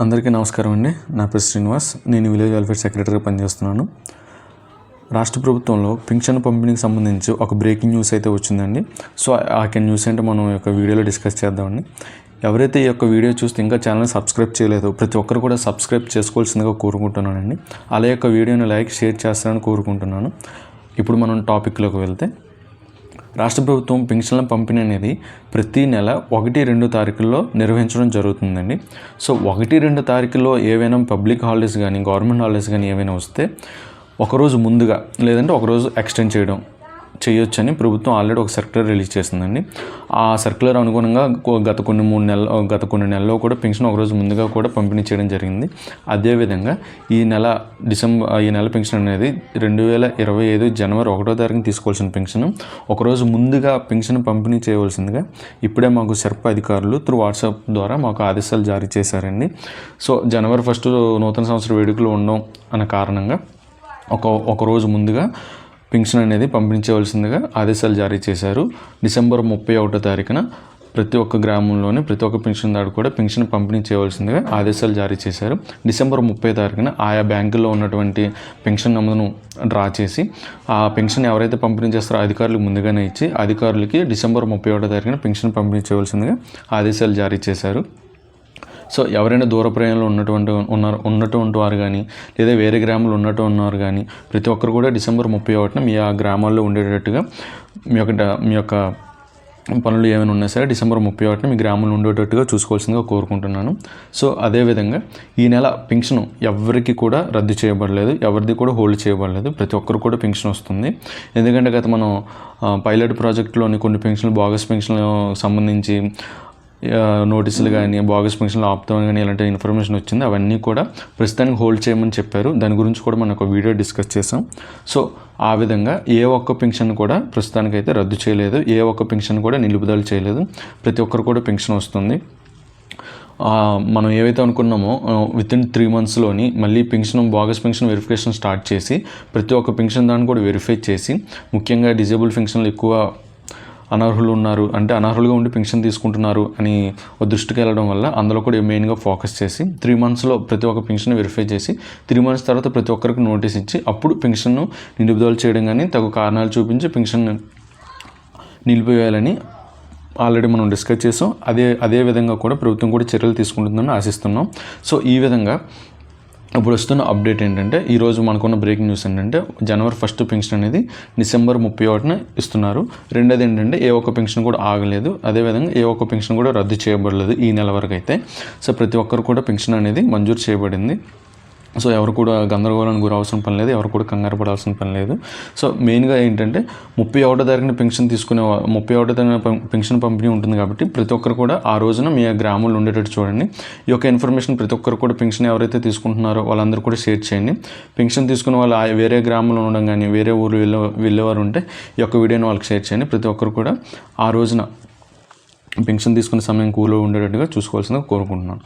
అందరికీ నమస్కారం అండి. నా పేరు శ్రీనివాస్. నేను విలేజ్ వెల్ఫేర్ సెక్రటరీగా పనిచేస్తున్నాను. రాష్ట్ర ప్రభుత్వంలో పింఛన్ పంపిణీకి సంబంధించి ఒక బ్రేకింగ్ న్యూస్ అయితే వచ్చిందండి. సో ఆ న్యూస్ అంటే మనం ఈ యొక్క వీడియోలో డిస్కస్ చేద్దామండి. ఎవరైతే ఈ యొక్క వీడియో చూస్తే ఇంకా ఛానల్ సబ్స్క్రైబ్ చేయలేదు ప్రతి ఒక్కరు కూడా సబ్స్క్రైబ్ చేసుకోవాల్సిందిగా కోరుకుంటున్నానండి. అలా యొక్క వీడియోని లైక్ షేర్ చేస్తారని కోరుకుంటున్నాను. ఇప్పుడు మనం టాపిక్లోకి వెళ్తే రాష్ట్ర ప్రభుత్వం పెన్షన్ల పంపిణీ అనేది ప్రతి నెల ఒకటి రెండు తారీఖుల్లో నిర్వహించడం జరుగుతుందండి. సో ఒకటి రెండు తారీఖుల్లో ఏవైనా పబ్లిక్ హాలిడేస్ కానీ గవర్నమెంట్ హాలిడేస్ కానీ ఏవైనా వస్తే ఒకరోజు ముందుగా లేదంటే ఒకరోజు ఎక్స్టెండ్ చేయడం చేయొచ్చని ప్రభుత్వం ఆల్రెడీ ఒక సర్క్యులర్ రిలీజ్ చేసిందండి. ఆ సర్క్యులర్ అనుగుణంగా గత కొన్ని మూడు నెలలు గత కొన్ని నెలల్లో కూడా పెన్షన్ ఒకరోజు ముందుగా కూడా పంపిణీ చేయడం జరిగింది. అదేవిధంగా ఈ నెల డిసెంబర్ ఈ నెల పెన్షన్ అనేది రెండు వేల ఇరవై ఐదు జనవరి ఒకటో తారీఖున తీసుకోవాల్సిన పెన్షన్. ఒకరోజు ముందుగా పెన్షన్ పంపిణీ చేయవలసిందిగా ఇప్పుడే మాకు సర్ప అధికారులు త్రూ వాట్సాప్ ద్వారా మాకు ఆదేశాలు జారీ చేశారండి. సో జనవరి ఫస్ట్ నూతన సంవత్సర వేడుకలు ఉండడం అన్న కారణంగా ఒక ఒక రోజు ముందుగా పెన్షన్ అనేది పంపించవలసిందిగా ఆదేశాలు జారీ చేశారు. డిసెంబర్ ముప్పై ఒకటో తారీఖున ప్రతి ఒక్క గ్రామంలోని ప్రతి ఒక్క పెన్షన్దారు కూడా పెన్షన్ పంపిణీ చేయవలసిందిగా ఆదేశాలు జారీ చేశారు. డిసెంబర్ ముప్పై తారీఖున ఆయా బ్యాంకుల్లో ఉన్నటువంటి పెన్షన్ నమోదును డ్రా చేసి ఆ పెన్షన్ ఎవరైతే పంపిణీ చేస్తారో అధికారులకు ముందుగానే ఇచ్చి అధికారులకి డిసెంబర్ ముప్పై ఒకటో తారీఖున పెన్షన్ పంపిణీ చేయవలసిందిగా ఆదేశాలు జారీ చేశారు. సో ఎవరైనా దూర ప్రయాణంలో ఉన్నటువంటి ఉన్నారు ఉన్నటువంటి వారు కానీ లేదా వేరే గ్రామంలో ఉన్నట్టు ఉన్నారు కానీ ప్రతి ఒక్కరు కూడా డిసెంబర్ ముప్పై ఒకటిన మీ ఆ గ్రామాల్లో ఉండేటట్టుగా మీ యొక్క మీ యొక్క పనులు ఏమైనా ఉన్నా సరే డిసెంబర్ ముప్పై ఒకటిన మీ గ్రామంలో ఉండేటట్టుగా చూసుకోవాల్సిందిగా కోరుకుంటున్నాను. సో అదేవిధంగా ఈ నెల పెన్షన్ ఎవరికి కూడా రద్దు చేయబడలేదు ఎవరిది కూడా హోల్డ్ చేయబడలేదు ప్రతి ఒక్కరు కూడా పెన్షన్ వస్తుంది. ఎందుకంటే గత మనం పైలట్ ప్రాజెక్టులోని కొన్ని పెన్షన్లు బాగస్ పెన్షన్లు సంబంధించి నోటీసులు కానీ బాగస్ పెన్షన్లు ఆపుతామని కానీ ఇలాంటి ఇన్ఫర్మేషన్ వచ్చింది అవన్నీ కూడా ప్రస్తుతానికి హోల్డ్ చేయమని చెప్పారు. దాని గురించి కూడా మనం ఒక వీడియో డిస్కస్ చేసాం. సో ఆ విధంగా ఏ ఒక్క పెన్షన్ కూడా ప్రస్తుతానికైతే రద్దు చేయలేదు. ఏ ఒక్క పెన్షన్ కూడా నిలుపుదల చేయలేదు. ప్రతి ఒక్కరు కూడా పెన్షన్ వస్తుంది. మనం ఏవైతే అనుకున్నామో విత్ ఇన్ త్రీ మంత్స్లోని మళ్ళీ pension bogus pension verification start చేసి ప్రతి ఒక్క పెన్షన్ దాన్ని కూడా వెరిఫై చేసి ముఖ్యంగా డిజేబుల్ పెన్షన్లు ఎక్కువ అనర్హులు ఉన్నారు అంటే అనర్హులుగా ఉండి పెన్షన్ తీసుకుంటున్నారు అని దృష్టికి వెళ్ళడం వల్ల అందులో కూడా మెయిన్గా ఫోకస్ చేసి త్రీ మంత్స్లో ప్రతి ఒక్క పెన్షన్ వెరిఫై చేసి త్రీ మంత్స్ తర్వాత ప్రతి ఒక్కరికి నోటీస్ ఇచ్చి అప్పుడు పెన్షన్ను నిలుపుదల చేయడం కానీ తగు కారణాలు చూపించి పెన్షన్ నిలిపివేయాలని ఆల్రెడీ మనం డిస్కస్ చేసాం. అదే అదే విధంగా కూడా ప్రభుత్వం కూడా చర్యలు తీసుకుంటుందని ఆశిస్తున్నాం. సో ఈ విధంగా ఇప్పుడు వస్తున్న అప్డేట్ ఏంటంటే ఈరోజు మనకున్న బ్రేకింగ్ న్యూస్ ఏంటంటే జనవరి ఫస్ట్ పెన్షన్ అనేది డిసెంబర్ ముప్పై ఒకటిన ఇస్తున్నారు. రెండోది ఏంటంటే ఏ ఒక్క పెన్షన్ కూడా ఆగలేదు. అదేవిధంగా ఏ ఒక్క పెన్షన్ కూడా రద్దు చేయబడలేదు ఈ నెల వరకు అయితే సో ప్రతి ఒక్కరు కూడా పెన్షన్ అనేది మంజూరు చేయబడింది. సో ఎవరు కూడా గందరగోళానికి గురవలసిన పని లేదు ఎవరు కూడా కంగారు పడాల్సిన పని లేదు. సో మెయిన్గా ఏంటంటే ముప్పై ఒకటో తారీఖున పెన్షన్ తీసుకునే ముప్పై ఒకటో తారీఖున పెన్షన్ పంపిణీ ఉంటుంది కాబట్టి ప్రతి ఒక్కరు కూడా ఆ రోజున మీ గ్రామంలో ఉండేటట్టు చూడండి. ఈ యొక్క ఇన్ఫర్మేషన్ ప్రతి ఒక్కరు కూడా పెన్షన్ ఎవరైతే తీసుకుంటున్నారో వాళ్ళందరూ కూడా షేర్ చేయండి. పెన్షన్ తీసుకున్న వాళ్ళు ఆ వేరే గ్రామంలో ఉండడం కానీ వేరే ఊరు వెళ్ళే వెళ్ళేవారు ఉంటే ఈ యొక్క వీడియోని వాళ్ళకి షేర్ చేయండి. ప్రతి ఒక్కరు కూడా ఆ రోజున పెన్షన్ తీసుకునే సమయం కూలో ఉండేటట్టుగా చూసుకోవాల్సిందిగా కోరుకుంటున్నాను.